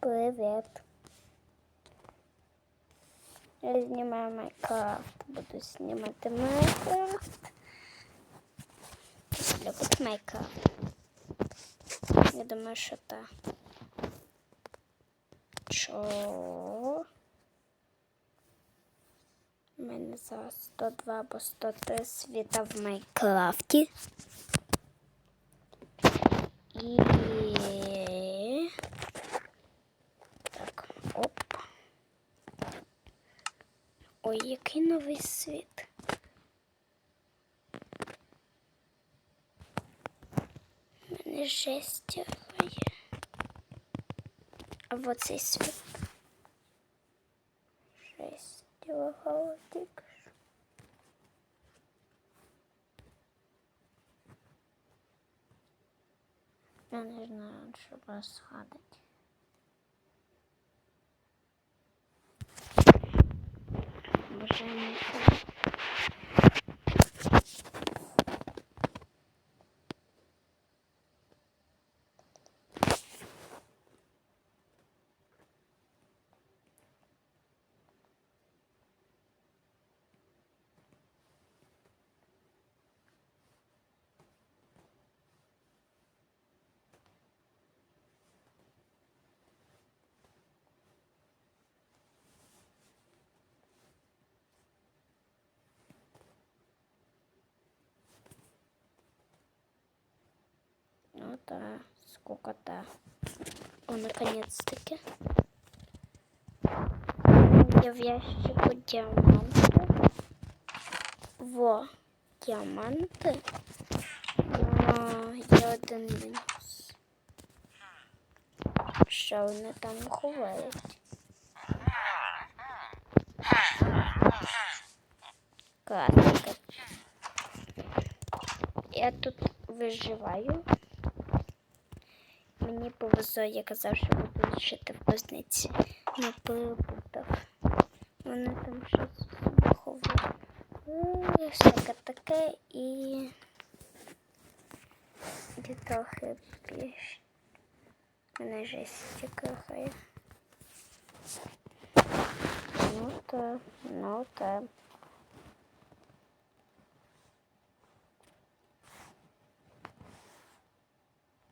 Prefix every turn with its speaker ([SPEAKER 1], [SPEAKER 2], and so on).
[SPEAKER 1] Привіт. Я знімаю Майнкрафт. Буду знімати Майнкрафт. Любить Майнкрафт. Я думаю, що так. Чо? У мене зараз 102 або 103 світа в Майнкрафті. І... Так, оп. Ой, який новий світ. Мене жесть грає. А вот цей світ. Жесть що. Я не знаю, що розгадати. Thank you. Ну да, скукота. О, наконец-таки. Я в ящику діаманти. Во, діаманти. Но є один мінус. Що вони там ховають? Класненько. Я тут виживаю. Мені повезло, я казав, що буду лишити в кузниці. Не перепутав. Вони там щось ховають. Е, Всяке таке і... І трохи більш. Мене жесть крахає. Ну та, ну та.